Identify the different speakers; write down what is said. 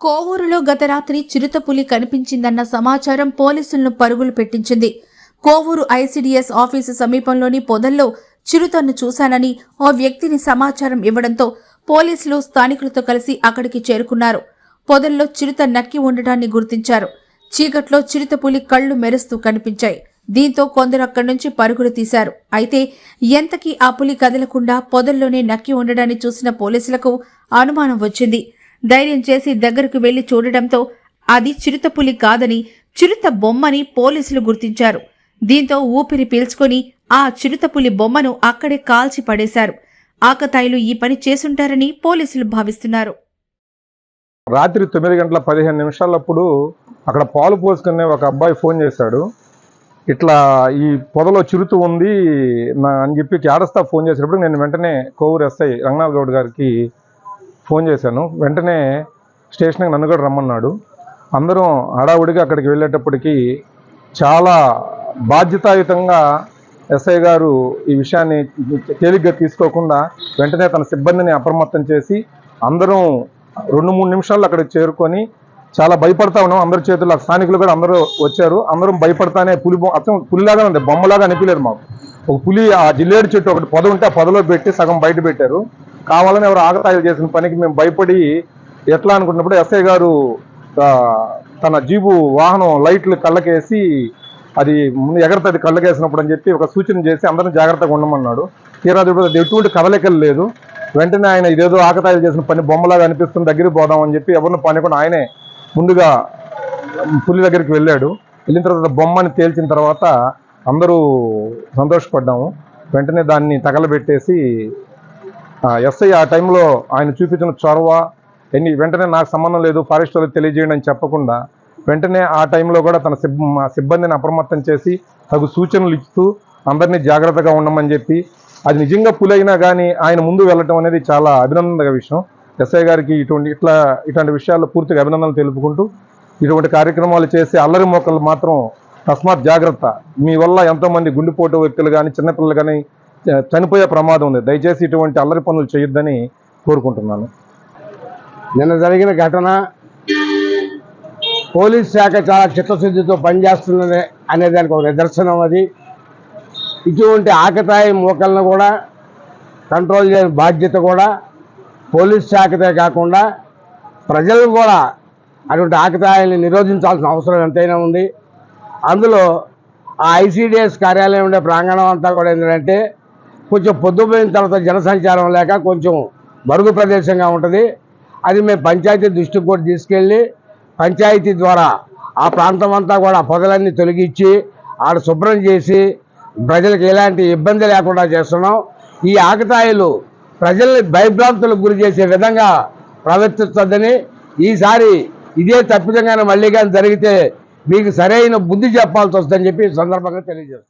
Speaker 1: కోవూరులో గత రాత్రి చిరుతపులి కనిపించిందన్న సమాచారం పోలీసులను పరుగులు పెట్టించింది. కోవూరు ఐసీడీఎస్ ఆఫీసు సమీపంలోని పొదల్లో చిరుతను చూశానని ఓ వ్యక్తిని సమాచారం ఇవ్వడంతో పోలీసులు స్థానికులతో కలిసి అక్కడికి చేరుకున్నారు. పొదల్లో చిరుత నక్కి ఉండటాన్ని గుర్తించారు. చీకట్లో చిరుతపులి కళ్ళు మెరుస్తూ కనిపించాయి. దీంతో కొందరు అక్కడి నుంచి పరుగులు తీశారు. అయితే ఎంతకీ ఆ పులి కదలకుండా పొదల్లోనే నక్కి ఉండడాన్ని చూసిన పోలీసులకు అనుమానం వచ్చింది. ధైర్యం చేసి దగ్గరకు వెళ్ళి చూడడంతో అది చిరుతపులి కాదని చిరుత బొమ్మని పోలీసులు గుర్తించారు. దీంతో ఊపిరి పీల్చుకొని ఆ చిరుతపులి బొమ్మను అక్కడే కాల్చి పడేశారు. ఆకతాయిలు ఈ పని చేసుంటారని పోలీసులు భావిస్తున్నారు.
Speaker 2: రాత్రి తొమ్మిది గంటల పదిహేను నిమిషాలప్పుడు అక్కడ పాలు పోసుకునే ఒక అబ్బాయి ఫోన్ చేశాడు. ఇట్లా ఈ పొదలో చిరుత ఉంది నా అని చెప్పి కేడస్తా ఫోన్ చేసినప్పుడు నేను వెంటనే కోవూరు ఎస్ఐ రంగనాథ్ గౌడ్ గారికి ఫోన్ చేశాను. వెంటనే స్టేషన్కి నన్ను కూడా రమ్మన్నాడు. అందరం హడావుడిగా అక్కడికి వెళ్ళేటప్పటికీ చాలా బాధ్యతాయుతంగా ఎస్ఐ గారు ఈ విషయాన్ని తేలిగ్గా తీసుకోకుండా వెంటనే తన సిబ్బందిని అప్రమత్తం చేసి అందరం రెండు మూడు నిమిషాల్లో అక్కడికి చేరుకొని చాలా భయపడతా ఉన్నాం. అందరి చేతుల్లో స్థానికులు కూడా అందరూ వచ్చారు. అందరం భయపడతానే పులి బొమ్మ అచ్చం పులిలాగా ఉంది. బొమ్మలాగా అనిపించలేదు మాకు. ఒక పులి ఆ జిల్లేడు చెట్టు ఒకటి పొద ఉంటే ఆ పొదలో పెట్టి సగం బయట పెట్టారు. కావాలని ఎవరు ఆగతాయిలు చేసిన పనికి మేము భయపడి ఎట్లా అనుకున్నప్పుడు ఎస్ఐ గారు తన జీబు వాహనం లైట్లు కళ్ళకేసి అది ఎగరతది కళ్ళకేసినప్పుడు అని చెప్పి ఒక సూచన చేసి అందరం జాగ్రత్తగా ఉండమన్నాడు. తీరా చూడు ఎటువంటి కదలికలు లేదు. వెంటనే ఆయన ఇదేదో ఆకతాయిలు చేసిన పని బొమ్మలాగా అనిపిస్తుంది దగ్గరికి పోదాం అని చెప్పి ఎవరిని పనికుండా ఆయనే ముందుగా పులి దగ్గరికి వెళ్ళాడు. వెళ్ళిన తర్వాత బొమ్మని తేల్చిన తర్వాత అందరూ సంతోషపడ్డాము. వెంటనే దాన్ని తగలబెట్టేసి ఎస్ఐ ఆ టైంలో ఆయన చూపించిన చొరవ ఎన్ని వెంటనే నాకు సంబంధం లేదు ఫారెస్ట్ వాళ్ళకి తెలియజేయండి అని చెప్పకుండా వెంటనే ఆ టైంలో కూడా తన సిబ్బందిని అప్రమత్తం చేసి తగు సూచనలు ఇస్తూ అందరినీ జాగ్రత్తగా ఉండమని చెప్పి అది నిజంగా పులైనా అయినా కానీ ఆయన ముందు వెళ్ళటం అనేది చాలా అభినందన విషయం. ఎస్ఐ గారికి ఇటువంటి ఇట్లా ఇట్లాంటి విషయాల్లో పూర్తిగా అభినందనలు తెలుపుకుంటూ ఇటువంటి కార్యక్రమాలు చేసి అల్లరి మొక్కలు మాత్రం తస్మాత్ జాగ్రత్త. మీ వల్ల ఎంతోమంది గుండెపోటు వ్యక్తులు కానీ చిన్నపిల్లలు కానీ చనిపోయే ప్రమాదం ఉంది. దయచేసి ఇటువంటి అల్లరి పనులు చేయొద్దని కోరుకుంటున్నాను.
Speaker 3: నిన్న జరిగిన ఘటన పోలీస్ శాఖ చాలా చిత్తశుద్ధితో పనిచేస్తున్నది అనే దానికి ఒక నిదర్శనం అది. ఇటువంటి ఆకతాయి మూకలను కూడా కంట్రోల్ చేసే బాధ్యత కూడా పోలీస్ శాఖతే కాకుండా ప్రజలు కూడా అటువంటి ఆకతాయాన్ని నిరోధించాల్సిన అవసరం ఎంతైనా ఉంది. అందులో ఆ ఐసీడిఎస్ కార్యాలయం ఉండే ప్రాంగణం అంతా కూడా ఏంటంటే కొంచెం పొద్దుపోయిన తర్వాత జనసంచారం లేక కొంచెం మరుగు ప్రదేశంగా ఉంటుంది. అది మేము పంచాయతీ దృష్టికి కూడా తీసుకెళ్ళి పంచాయతీ ద్వారా ఆ ప్రాంతం అంతా కూడా పొదలన్నీ తొలగించి ఆడ శుభ్రం చేసి ప్రజలకు ఎలాంటి ఇబ్బంది లేకుండా చేస్తున్నాం. ఈ ఆకతాయిలు ప్రజల్ని భయభ్రాంతులకు గురి చేసే విధంగా ప్రవర్తిస్తుందని ఈసారి ఇదే తప్పిదంగానే మళ్ళీ కానీ జరిగితే మీకు సరైన బుద్ధి చెప్పాల్సి వస్తుందని చెప్పి సందర్భంగా తెలియజేస్తాను